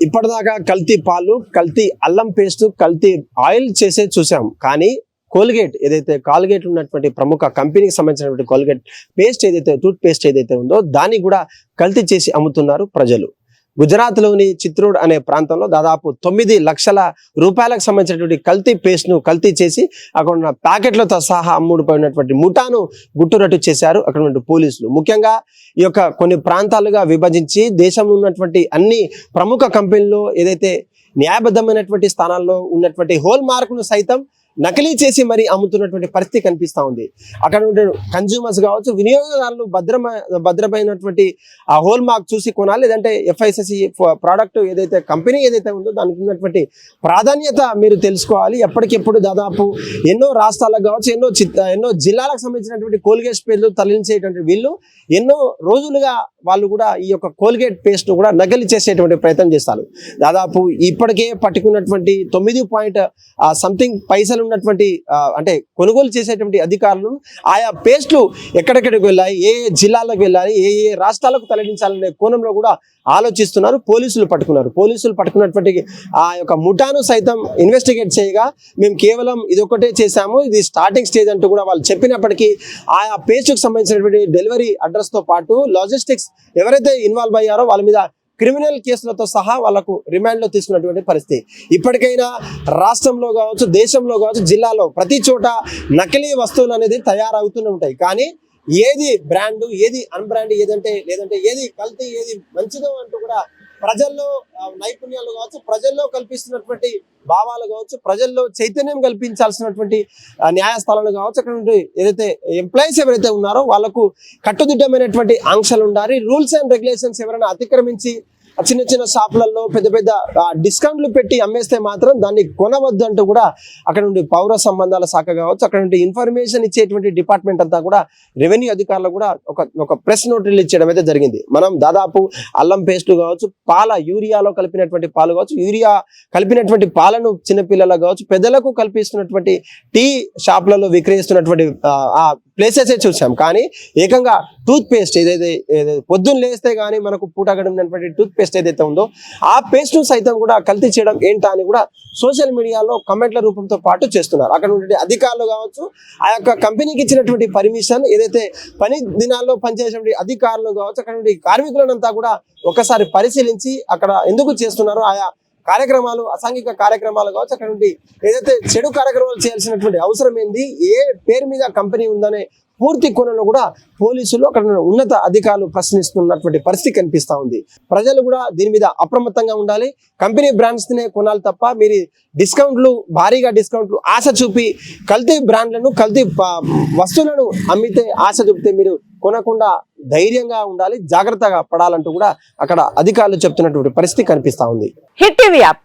ఇప్పటిదాకా కల్తీ పాలు కల్తీ అల్లం పేస్ట్ కల్తీ ఆయిల్ చేసే చూసాం. కానీ కోల్గేట్ ఏదైతే కాల్గేట్ ఉన్నటువంటి ప్రముఖ కంపెనీకి సంబంధించినటువంటి కోల్గేట్ పేస్ట్ ఏదైతే టూత్ పేస్ట్ ఏదైతే ఉందో దాన్ని కూడా కల్తీ చేసి అమ్ముతున్నారు ప్రజలు. గుజరాత్లోని చిత్రూడ్ అనే ప్రాంతంలో దాదాపు తొమ్మిది లక్షల రూపాయలకు సంబంధించినటువంటి కల్తీ పేస్ట్ను కల్తీ చేసి అక్కడ ఉన్న ప్యాకెట్లతో సహా అమ్ముడుపోయినటువంటి ముఠాను గుట్టురట్టు చేశారు అక్కడ పోలీసులు. ముఖ్యంగా ఈ యొక్క కొన్ని ప్రాంతాలుగా విభజించి దేశంలో ఉన్నటువంటి అన్ని ప్రముఖ కంపెనీల్లో ఏదైతే న్యాయబద్ధమైనటువంటి స్థానాల్లో ఉన్నటువంటి హోల్ మార్కును సైతం నకిలీ చేసి మరి అమ్ముతున్నటువంటి పరిస్థితి కనిపిస్తా ఉంది. అక్కడ ఉండే కన్జ్యూమర్స్ కావచ్చు వినియోగదారులు భద్రమ భద్రమైనటువంటి ఆ హోల్ మార్క్ చూసి కొనాలి. లేదంటే ఎఫ్ఐసిసి ప్రోడక్ట్ ఏదైతే కంపెనీ ఏదైతే ఉందో దానికి ఉన్నటువంటి ప్రాధాన్యత మీరు తెలుసుకోవాలి. ఎప్పటికెప్పుడు దాదాపు ఎన్నో రాష్ట్రాలకు కావచ్చు ఎన్నో చిత్త ఎన్నో జిల్లాలకు సంబంధించినటువంటి కోల్గేట్ పేర్లు తరలించేటువంటి వీళ్ళు ఎన్నో రోజులుగా వాళ్ళు కూడా ఈ యొక్క కోల్గేట్ పేస్ట్ కూడా నకిలీ చేసేటువంటి ప్రయత్నం చేస్తారు. దాదాపు ఇప్పటికే పట్టుకున్నటువంటి తొమ్మిది పాయింట్ సంథింగ్ పైసలు ఉన్నటువంటి అంటే కొనుగోలు చేసేటువంటి అధికారులు ఆయా పేస్ట్లు ఎక్కడెక్కడికి వెళ్ళాయి ఏ ఏ జిల్లాలకు వెళ్ళాలి ఏ ఏ రాష్ట్రాలకు తరలించాలనే కోణంలో కూడా ఆలోచిస్తున్నారు పోలీసులు పట్టుకున్నారు. పోలీసులు పట్టుకున్నటువంటి ఆ యొక్క ముఠాను సైతం ఇన్వెస్టిగేట్ చేయగా మేము కేవలం ఇదొకటే చేశాము ఇది స్టార్టింగ్ స్టేజ్ అంటూ కూడా వాళ్ళు చెప్పినప్పటికీ ఆయా పేస్ట్కు సంబంధించినటువంటి డెలివరీ అడ్రస్తో పాటు లాజిస్టిక్స్ ఎవరైతే ఇన్వాల్వ్ అయ్యారో వాళ్ళ మీద క్రిమినల్ కేసులతో సహా వాళ్ళకు రిమాండ్లో తీసుకున్నటువంటి పరిస్థితి. ఇప్పటికైనా రాష్ట్రంలో కావచ్చు దేశంలో కావచ్చు జిల్లాలో ప్రతి చోట నకిలీ వస్తువులు అనేది తయారవుతూనే ఉంటాయి. కానీ ఏది బ్రాండ్ ఏది అన్బ్రాండ్ ఏదంటే లేదంటే ఏది కల్తీ ఏది మంచిదో అంటూ కూడా ప్రజల్లో నైపుణ్యాలు కావచ్చు ప్రజల్లో కల్పిస్తున్నటువంటి భావాలు కావచ్చు ప్రజల్లో చైతన్యం కల్పించాల్సినటువంటి న్యాయస్థానాలు కావచ్చు అక్కడ నుండి ఏదైతే ఎంప్లాయీస్ ఎవరైతే ఉన్నారో వాళ్ళకు కట్టుదిట్టమైనటువంటి ఆంక్షలు ఉండాలి. రూల్స్ అండ్ రెగ్యులేషన్స్ ఎవరైనా అతిక్రమించి చిన్న చిన్న షాపులలో పెద్ద పెద్ద డిస్కౌంట్లు పెట్టి అమ్మేస్తే మాత్రం దాన్ని కొనవద్దు అంటూ కూడా అక్కడ నుండి పౌర సంబంధాల శాఖ కావచ్చు అక్కడ నుండి ఇన్ఫర్మేషన్ ఇచ్చేటువంటి డిపార్ట్మెంట్ అంతా కూడా రెవెన్యూ అధికారులు కూడా ఒక ఒక ప్రెస్ నోట్ రిలీజ్ చేయడం అయితే జరిగింది. మనం దాదాపు అల్లం పేస్ట్ కావచ్చు పాల యూరియాలో కలిపినటువంటి పాలు కావచ్చు యూరియా కలిపినటువంటి పాలను చిన్నపిల్లలకు కావచ్చు పెద్దలకు కల్పిస్తున్నటువంటి టీ షాపులలో విక్రయిస్తున్నటువంటి ఆ, ప్లేసెస్ ఏ చూసాం. కానీ ఏకంగా టూత్ పేస్ట్ ఏదైతే పొద్దున్న లేస్తే కానీ మనకు పూట గడిపినటువంటి టూత్ పేస్ట్ ఏదైతే ఉందో ఆ పేస్ట్ సైతం కూడా కల్తీ చేయడం ఏంటా అని కూడా సోషల్ మీడియాలో కమెంట్ల రూపంతో పాటు చేస్తున్నారు. అక్కడ ఉండే అధికారులు కావచ్చు ఆ యొక్క కంపెనీకి ఇచ్చినటువంటి పర్మిషన్ ఏదైతే పని దినాల్లో పనిచేసేటువంటి అధికారులు కావచ్చు అక్కడ కార్మికులను కార్మికులనంతా కూడా ఒకసారి పరిశీలించి అక్కడ ఎందుకు చేస్తున్నారో ఆయా కార్యక్రమాలు అసాంఘిక కార్యక్రమాలు కావచ్చు అక్కడ నుండి ఏదైతే చెడు కార్యక్రమాలు చేయాల్సినటువంటి అవసరం ఏంది ఏ పేరు మీద కంపెనీ ఉందనే పూర్తి కోణంలో కూడా పోలీసులు అక్కడ ఉన్నత అధికారులు ప్రశ్నిస్తున్నటువంటి పరిస్థితి కనిపిస్తూ ఉంది. ప్రజలు కూడా దీని మీద అప్రమత్తంగా ఉండాలి. కంపెనీ బ్రాండ్స్నే కొనాలి తప్ప మీరు డిస్కౌంట్లు భారీగా డిస్కౌంట్లు ఆశ చూపి కల్తీ బ్రాండ్లను కల్తీ వస్తువులను అమ్మితే ఆశ చూపితే మీరు కొనకుండా ధైర్యంగా ఉండాలి జాగ్రత్తగా పడాలంటూ కూడా అక్కడ అధికారులు చెప్తున్నటువంటి పరిస్థితి కనిపిస్తా ఉంది. Hit TV app.